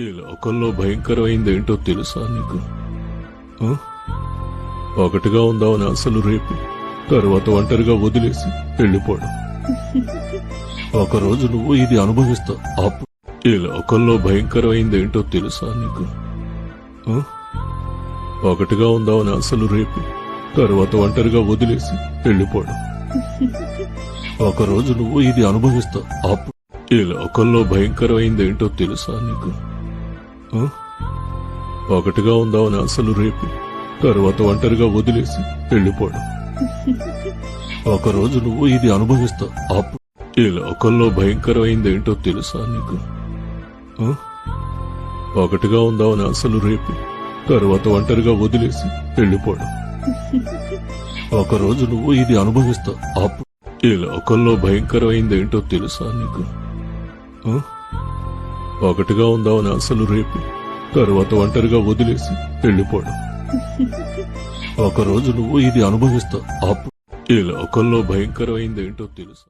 ఈ లోకంలో భయంకరమైంది ఏంటో తెలుసా నీకు? ఒకటిగా ఉందామని అసలు రేపు. తర్వాత ఒంటరిగా వదిలేసి వెళ్ళిపోవడం. ఒకరోజు నువ్వు ఇది అనుభవిస్తావు అప్పుడు ఈ లోకంలో భయంకరమైంది ఏంటో తెలుసా నీకు? ఒకటిగా ఉందామని అసలు రేపు. తర్వాత ఒంటరిగా వదిలేసి వెళ్ళిపోవడం. ఒకరోజు నువ్వు ఇది అనుభవిస్తావు అప్పుడు ఈ లోకంలో భయంకరమైంది ఏంటో తెలుసా నీకు? ఒకటిగా ఉందామని అసలు రేపు. తర్వాత ఒంటరిగా వదిలేసి వెళ్ళిపోవడం. ఒకరోజు నువ్వు ఇది అనుభవిస్తావు అప్పుడు ఈ లోకంలో భయంకరమైంది ఏంటో తెలుసా నీకు? ఒకటిగా ఉందామని అసలు రేపు. తర్వాత ఒంటరిగా వదిలేసి వెళ్ళిపోవడం. ఒకరోజు నువ్వు ఇది అనుభవిస్తావు అప్పుడు ఈ లోకంలో భయంకరమైంది ఏంటో తెలుసా నీకు? ఒకటిగా ఉందామని అసలు రేపు తర్వాత ఒంటరిగా వదిలేసి వెళ్ళిపోవడం. ఒకరోజు నువ్వు ఇది అనుభవిస్తావు. అప్పుడు ఈ లోకంలో భయంకరమైంది ఏంటో తెలుసా.